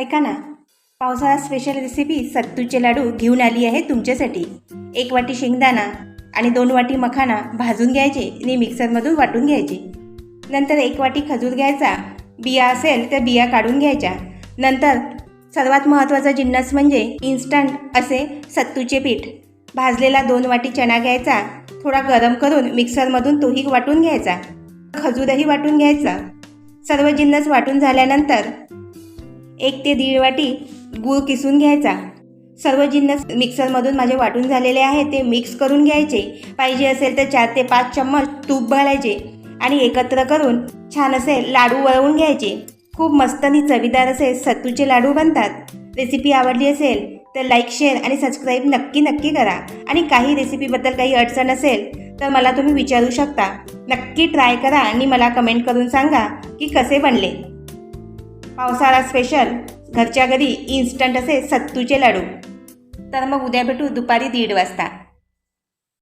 ऐका ना पावसाळा स्पेशल रेसिपी सत्तूचे लाडू घेऊन आली आहे तुमच्यासाठी. एक वाटी शेंगदाणा आणि दोन वाटी मखाना भाजून घ्यायचे आणि मिक्सरमधून वाटून घ्यायचे. नंतर एक वाटी खजूर घ्यायचा बिया असेल तर बिया काढून घ्यायच्या. नंतर सर्वात महत्त्वाचा जिन्नस म्हणजे इन्स्टंट असे सत्तूचे पीठ. भाजलेला दोन वाटी चणा घ्यायचा थोडा गरम करून मिक्सरमधून तोही वाटून घ्यायचा. खजूरही वाटून घ्यायचा. सर्व जिन्नस वाटून झाल्यानंतर एक ते दीड वाटी गूळ किसून घ्यायचा. सर्व जिन्नस मिक्सरमधून माझे वाटून झालेले आहे ते मिक्स करून घ्यायचे. पाहिजे असेल तर चार ते पाच चम्मच तूप घालायचे आणि एकत्र करून छान असे लाडू वळवून घ्यायचे. खूप मस्त आणि चवीदार असे सत्तूचे लाडू बनतात. रेसिपी आवडली असेल तर लाईक शेअर आणि सबस्क्राईब नक्की नक्की करा. आणि काही रेसिपीबद्दल काही अडचण असेल तर मला तुम्ही विचारू शकता. नक्की ट्राय करा आणि मला कमेंट करून सांगा की कसे बनले. पावसाळा स्पेशल घरच्या घरी इन्स्टंट असे सत्तूचे लाडू. तर मग उद्या भेटू दुपारी दीड वाजता.